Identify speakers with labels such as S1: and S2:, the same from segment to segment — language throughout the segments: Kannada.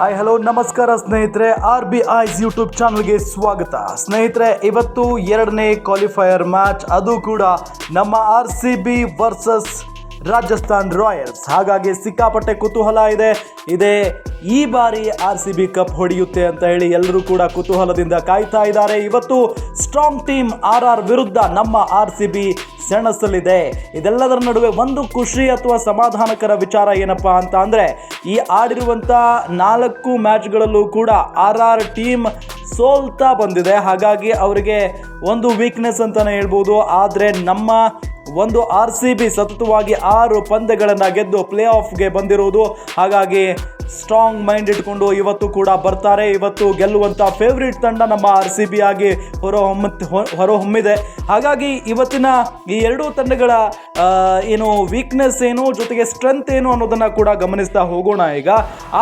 S1: ಹಾಯ್ ಹಲೋ ನಮಸ್ಕಾರ ಸ್ನೇಹಿತರೆ ಆರ್ ಬಿ ಐಸ್ ಯೂಟ್ಯೂಬ್ ಚಾನಲ್ಗೆ ಸ್ವಾಗತ. ಸ್ನೇಹಿತರೆ, ಇವತ್ತು ಎರಡನೇ ಕ್ವಾಲಿಫೈಯರ್ ಮ್ಯಾಚ್ ಅದು ಕೂಡ ನಮ್ಮ R C B versus Rajasthan Royals. ಹಾಗಾಗಿ ಸಿಕ್ಕಾಪಟ್ಟೆ ಕುತೂಹಲ ಇದೆ. ಇದೆ ಈ ಬಾರಿ ಆರ್ ಸಿ ಬಿ ಕಪ್ ಹೊಡೆಯುತ್ತೆ ಅಂತ ಹೇಳಿ ಎಲ್ಲರೂ ಕೂಡ ಕುತೂಹಲದಿಂದ ಕಾಯ್ತಾ ಇದ್ದಾರೆ. ಇವತ್ತು ಸ್ಟ್ರಾಂಗ್ ಟೀಮ್ ಆರ್ ಆರ್ ವಿರುದ್ಧ ನಮ್ಮ ಆರ್ ಸಿ ಬಿ ಸೆಣಸಲಿದೆ. ಇದೆಲ್ಲದರ ನಡುವೆ ಒಂದು ಖುಷಿ ಅಥವಾ ಸಮಾಧಾನಕರ ವಿಚಾರ ಏನಪ್ಪಾ ಅಂತ ಅಂದರೆ, ಈ ಆಡಿರುವಂಥ ನಾಲ್ಕು ಮ್ಯಾಚ್ಗಳಲ್ಲೂ ಕೂಡ ಆರ್ ಆರ್ ಟೀಮ್ ಸೋಲ್ತಾ ಬಂದಿದೆ. ಹಾಗಾಗಿ ಅವರಿಗೆ ಒಂದು ವೀಕ್ನೆಸ್ ಅಂತಲೇ ಹೇಳ್ಬೋದು. ಆದರೆ ನಮ್ಮ ಒಂದು ಆರ್ ಸಿ ಬಿ ಸತತವಾಗಿ ಆರು ಪಂದ್ಯಗಳನ್ನು ಗೆದ್ದು ಪ್ಲೇ ಆಫ್ಗೆ ಬಂದಿರುವುದು ಹಾಗಾಗಿ ಸ್ಟ್ರಾಂಗ್ ಮೈಂಡ್ ಇಟ್ಕೊಂಡು ಇವತ್ತು ಕೂಡ ಬರ್ತಾರೆ. ಇವತ್ತು ಗೆಲ್ಲುವಂಥ ಫೇವ್ರೇಟ್ ತಂಡ ನಮ್ಮ ಆರ್ ಸಿ ಬಿ ಆಗಿ ಹೊರಹೊಮ್ಮ ಹೊರಹೊಮ್ಮಿದೆ ಹಾಗಾಗಿ ಇವತ್ತಿನ ಈ ಎರಡೂ ತಂಡಗಳ ಏನು ವೀಕ್ನೆಸ್ ಏನು, ಜೊತೆಗೆ ಸ್ಟ್ರೆಂತ್ ಏನು ಅನ್ನೋದನ್ನು ಕೂಡ ಗಮನಿಸ್ತಾ ಹೋಗೋಣ ಈಗ.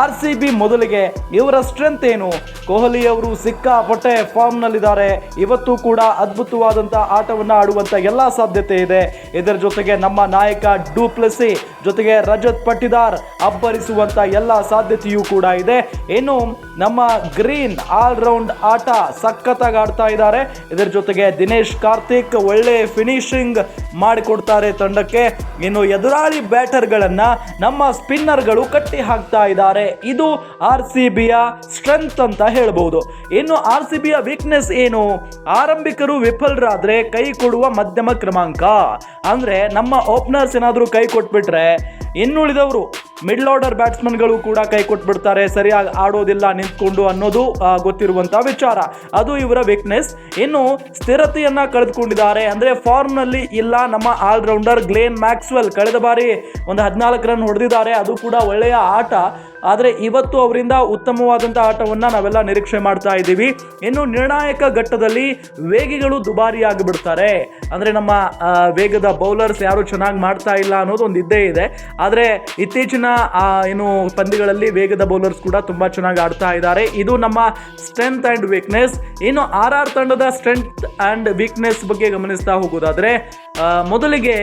S1: ಆರ್ ಸಿ ಬಿ ಮೊದಲಿಗೆ ಇವರ ಸ್ಟ್ರೆಂತ್ ಏನು? ಕೊಹ್ಲಿ ಅವರು ಸಿಕ್ಕಾಪಟ್ಟೆ ಫಾರ್ಮ್ನಲ್ಲಿದ್ದಾರೆ ಇವತ್ತು ಕೂಡ ಅದ್ಭುತವಾದಂಥ ಆಟವನ್ನು ಆಡುವಂಥ ಎಲ್ಲ ಸಾಧ್ಯತೆ ಇದೆ. ಇದರ ಜೊತೆಗೆ ನಮ್ಮ ನಾಯಕ ಡೂಪ್ಲೆಸಿ ಜೊತೆಗೆ ರಜತ್ ಪಟ್ಟಿದಾರ್ ಅಬ್ಬರಿಸುವಂಥ ಎಲ್ಲ ಸಾಧ್ಯತೆಯೂ ಕೂಡ ಇದೆ. ಇನ್ನು ನಮ್ಮ ಗ್ರೀನ್ ಆಲ್ರೌಂಡ್ ಆಟ ಸಖತ್ತಾಗಿ ಆಡ್ತಾ ಇದ್ದಾರೆ. ಇದರ ಜೊತೆಗೆ ದಿನೇಶ್ ಕಾರ್ತಿಕ್ ಒಳ್ಳೆ ಫಿನಿಶಿಂಗ್ ಮಾಡಿಕೊಡ್ತಾರೆ ತಂಡಕ್ಕೆ. ಇನ್ನು ಎದುರಾಳಿ ಬ್ಯಾಟರ್ಗಳನ್ನು ನಮ್ಮ ಸ್ಪಿನ್ನರ್ಗಳು ಕಟ್ಟಿ ಹಾಕ್ತಾ ಇದ್ದಾರೆ. ಇದು ಆರ್ ಸಿ ಬಿಯ ಸ್ಟ್ರೆಂತ್ ಅಂತ ಹೇಳ್ಬೋದು. ಇನ್ನು ಆರ್ ಸಿ ಬಿಯ ವೀಕ್ನೆಸ್ ಏನು? ಆರಂಭಿಕರು ವಿಫಲರಾದರೆ ಕೈ ಕೊಡುವ ಮಧ್ಯಮ ಕ್ರಮಾಂಕ. ಅಂದ್ರೆ ನಮ್ಮ ಓಪನರ್ಸ್ ಏನಾದರೂ ಕೈ ಕೊಟ್ಬಿಟ್ರೆ ಇನ್ನುಳಿದವರು ಮಿಡ್ಲ್ ಆರ್ಡರ್ ಬ್ಯಾಟ್ಸ್ಮನ್ಗಳು ಕೂಡ ಕೈ ಕೊಟ್ಬಿಡ್ತಾರೆ, ಸರಿಯಾಗಿ ಆಡೋದಿಲ್ಲ ನಿಂತ್ಕೊಂಡು ಅನ್ನೋದು ಗೊತ್ತಿರುವಂಥ ವಿಚಾರ. ಅದು ಇವರ ವೀಕ್ನೆಸ್ ಇನ್ನು ಸ್ಥಿರತೆಯನ್ನು ಕಳೆದುಕೊಂಡಿದ್ದಾರೆ. ಅಂದ್ರೆ ಫಾರ್ಮ್ನಲ್ಲಿ ಇಲ್ಲ ನಮ್ಮ ಆಲ್ರೌಂಡರ್ ಗ್ಲೇನ್ ಮ್ಯಾಕ್ಸ್ವೆಲ್ ಕಳೆದ ಬಾರಿ ಒಂದು ಹದಿನಾಲ್ಕು ರನ್ ಹೊಡೆದಿದ್ದಾರೆ. ಅದು ಕೂಡ ಒಳ್ಳೆಯ ಆಟ. ಆದರೆ ಇವತ್ತು ಅವರಿಂದ ಉತ್ತಮವಾದಂಥ ಆಟವನ್ನು ನಾವೆಲ್ಲ ನಿರೀಕ್ಷೆ ಮಾಡ್ತಾ ಇದ್ದೀವಿ. ಇನ್ನು ನಿರ್ಣಾಯಕ ಘಟ್ಟದಲ್ಲಿ ವೇಗಿಗಳು ದುಬಾರಿ ಆಗಿಬಿಡ್ತಾರೆ ಅಂದರೆ ನಮ್ಮ ವೇಗದ ಬೌಲರ್ಸ್ ಯಾರು ಚೆನ್ನಾಗಿ ಮಾಡ್ತಾ ಇಲ್ಲ ಅನ್ನೋದು ಒಂದು ಇದ್ದೇ ಇದೆ. ಆದರೆ ಇತ್ತೀಚಿನ ಆ, ಏನು ಪಂದ್ಯಗಳಲ್ಲಿ ವೇಗದ ಬೌಲರ್ಸ್ ಕೂಡ ತುಂಬ ಚೆನ್ನಾಗಿ ಆಡ್ತಾ ಇದ್ದಾರೆ. ಇದು ನಮ್ಮ ಸ್ಟ್ರೆಂತ್ ಆ್ಯಂಡ್ ವೀಕ್ನೆಸ್ ಇನ್ನು ಆರ್ ಆರ್ ತಂಡದ ಸ್ಟ್ರೆಂತ್ ಆ್ಯಂಡ್ ವೀಕ್ನೆಸ್ ಬಗ್ಗೆ ಗಮನಿಸ್ತಾ ಹೋಗೋದಾದರೆ ಮೊದಲಿಗೆ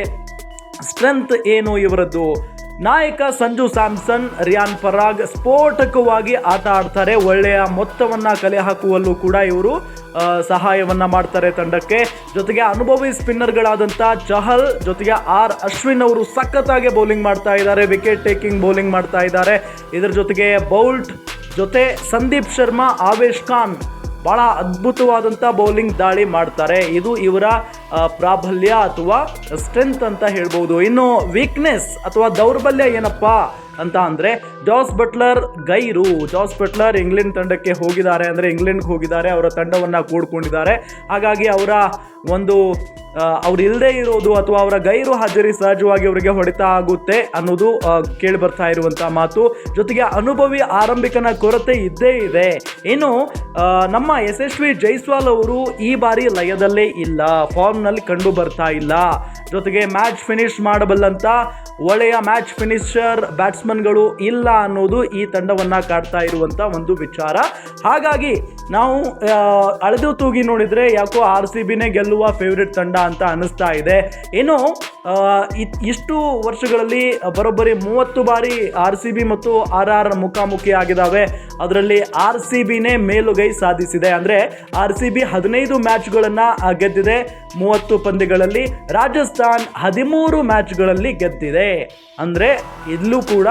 S1: ಸ್ಟ್ರೆಂತ್ ಏನು ಇವರದ್ದು? ನಾಯಕ ಸಂಜು ಸ್ಯಾಮ್ಸನ್, ರಿಯಾನ್ ಪರಾಗ್ ಸ್ಫೋಟಕವಾಗಿ ಆಟ ಆಡ್ತಾರೆ. ಒಳ್ಳೆಯ ಮೊತ್ತವನ್ನು ಕಲೆ ಹಾಕುವಲ್ಲೂ ಕೂಡ ಇವರು ಸಹಾಯವನ್ನು ಮಾಡ್ತಾರೆ ತಂಡಕ್ಕೆ. ಜೊತೆಗೆ ಅನುಭವಿ ಸ್ಪಿನ್ನರ್ಗಳಾದಂಥ ಚಹಲ್, ಜೊತೆಗೆ ಆರ್ ಅಶ್ವಿನ್ ಅವರು ಸಖತ್ತಾಗಿ ಬೌಲಿಂಗ್ ಮಾಡ್ತಾ ಇದ್ದಾರೆ ವಿಕೆಟ್ ಟೇಕಿಂಗ್ ಬೌಲಿಂಗ್ ಮಾಡ್ತಾ ಇದ್ದಾರೆ. ಇದರ ಜೊತೆಗೆ ಬೌಲ್ಟ್ ಜೊತೆ ಸಂದೀಪ್ ಶರ್ಮಾ, ಆವೇಶ್ ಖಾನ್ ಭಾಳ ಅದ್ಭುತವಾದಂಥ ಬೌಲಿಂಗ್ ದಾಳಿ ಮಾಡ್ತಾರೆ. ಇದು ಇವರ ಪ್ರಾಬಲ್ಯ ಅಥವಾ ಸ್ಟ್ರೆಂತ್ ಅಂತ ಹೇಳ್ಬೋದು. ಇನ್ನು ವೀಕ್ನೆಸ್ ಅಥವಾ ದೌರ್ಬಲ್ಯ ಏನಪ್ಪಾ ಅಂತ ಅಂದರೆ ಜಾಸ್ ಬಟ್ಲರ್ ಗೈರು. ಜಾಸ್ ಬಟ್ಲರ್ ಇಂಗ್ಲೆಂಡ್ ತಂಡಕ್ಕೆ ಹೋಗಿದ್ದಾರೆ ಅಂದರೆ ಇಂಗ್ಲೆಂಡ್ಗೆ ಹೋಗಿದ್ದಾರೆ, ಅವರ ತಂಡವನ್ನು ಕೂಡ್ಕೊಂಡಿದ್ದಾರೆ. ಹಾಗಾಗಿ ಅವರ ಒಂದು ಅವ್ರು ಇಲ್ಲದೆ ಇರೋದು ಅಥವಾ ಅವರ ಗೈರು ಹಾಜರಿ ಸಹಜವಾಗಿ ಅವರಿಗೆ ಹೊಡೆತ ಆಗುತ್ತೆ ಅನ್ನೋದು ಕೇಳಿ ಬರ್ತಾ ಇರುವಂಥ ಮಾತು. ಜೊತೆಗೆ ಅನುಭವಿ ಆರಂಭಿಕನ ಕೊರತೆ ಇದ್ದೇ ಇದೆ. ಇನ್ನು ನಮ್ಮ ಯಶಸ್ವಿ ಜೈಸ್ವಾಲ್ ಅವರು ಈ ಬಾರಿ ಲಯದಲ್ಲೇ ಇಲ್ಲ. ಫಾರ್ಮ್ನಲ್ಲಿ ಕಂಡು ಬರ್ತಾ ಇಲ್ಲ. ಜೊತೆಗೆ ಮ್ಯಾಚ್ ಫಿನಿಶ್ ಮಾಡಬಲ್ಲಂತ ಒಳ್ಳೆಯ ಮ್ಯಾಚ್ ಫಿನಿಷರ್ ಬ್ಯಾಟ್ಸ್ಮನ್ಗಳು ಇಲ್ಲ ಅನ್ನೋದು ಈ ತಂಡವನ್ನು ಕಾಡ್ತಾ ಇರುವಂಥ ಒಂದು ವಿಚಾರ. ಹಾಗಾಗಿ ನಾವು ಅಳೆದು ತೂಗಿ ನೋಡಿದರೆ ಯಾಕೋ ಆರ್ ಸಿ ಬಿನೇ ಗೆಲ್ಲುವ ಫೇವ್ರೆಟ್ ತಂಡ ಅಂತ ಅನಿಸ್ತಾ ಇದೆ. ಇನ್ನು ಇಷ್ಟು ವರ್ಷಗಳಲ್ಲಿ ಬರೋಬ್ಬರಿ ಮೂವತ್ತು ಬಾರಿ ಆರ್ ಸಿ ಬಿ ಮತ್ತು ಆರ್ ಆರ್ ಮುಖಾಮುಖಿ ಆಗಿದ್ದಾವೆ ಅದರಲ್ಲಿ ಆರ್ ಸಿ ಬಿನೇ ಮೇಲುಗೈ ಸಾಧಿಸಿದೆ. ಅಂದರೆ ಆರ್ ಸಿ ಬಿ ಹದಿನೈದು ಮ್ಯಾಚ್ಗಳನ್ನು ಗೆದ್ದಿದೆ. ಮೂವತ್ತು ಪಂದ್ಯಗಳಲ್ಲಿ ರಾಜಸ್ಥಾನ್ ಹದಿಮೂರು ಮ್ಯಾಚ್ಗಳಲ್ಲಿ ಗೆದ್ದಿದೆ. ಅಂದರೆ ಇಲ್ಲೂ ಕೂಡ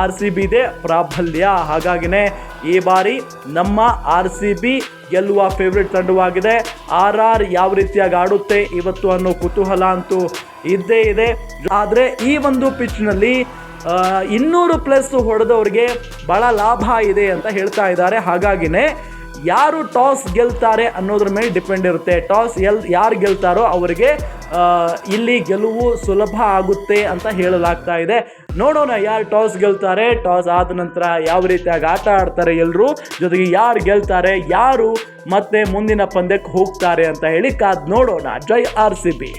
S1: ಆರ್ ಸಿ ಬಿದೇ ಪ್ರಾಬಲ್ಯ. ಹಾಗಾಗಿನೇ ಈ ಬಾರಿ ನಮ್ಮ ಆರ್ ಸಿ ಬಿ ಗೆಲ್ಲುವ ಫೇವ್ರೇಟ್ ತಂಡವಾಗಿದೆ. ಆರ್ ಆರ್ ಯಾವ ರೀತಿಯಾಗಿ ಆಡುತ್ತೆ ಇವತ್ತು ಅನ್ನೋ ಕುತೂಹಲ ಅಂತೂ ಇದ್ದೇ ಇದೆ. ಆದರೆ ಈ ಒಂದು ಪಿಚ್ನಲ್ಲಿ ಇನ್ನೂರು ಪ್ಲಸ್ ಹೊಡೆದವ್ರಿಗೆ ಭಾಳ ಲಾಭ ಇದೆ ಅಂತ ಹೇಳ್ತಾ ಇದ್ದಾರೆ. ಹಾಗಾಗಿನೇ ಯಾರು ಟಾಸ್ ಗೆಲ್ತಾರೆ ಅನ್ನೋದ್ರ ಮೇಲೆ ಡಿಪೆಂಡ್ ಇರುತ್ತೆ. ಟಾಸ್ ಎಲ್, ಯಾರು ಗೆಲ್ತಾರೋ ಅವರಿಗೆ ಇಲ್ಲಿ ಗೆಲುವು ಸುಲಭ ಆಗುತ್ತೆ ಅಂತ ಹೇಳಲಾಗ್ತಾ ಇದೆ. ನೋಡೋಣ ಯಾರು ಟಾಸ್ ಗೆಲ್ತಾರೆ, ಟಾಸ್ ಆದ ನಂತರ ಯಾವ ರೀತಿಯಾಗಿ ಆಟ ಆಡ್ತಾರೆ ಎಲ್ಲರೂ ಜೊತೆಗೆ ಯಾರು ಗೆಲ್ತಾರೆ, ಯಾರು ಮತ್ತೆ ಮುಂದಿನ ಪಂದ್ಯಕ್ಕೆ ಹೋಗ್ತಾರೆ ಅಂತ ಹೇಳಿ ಕಾದ್ ನೋಡೋಣ. ಜೈ ಆರ್ ಸಿ ಬಿ.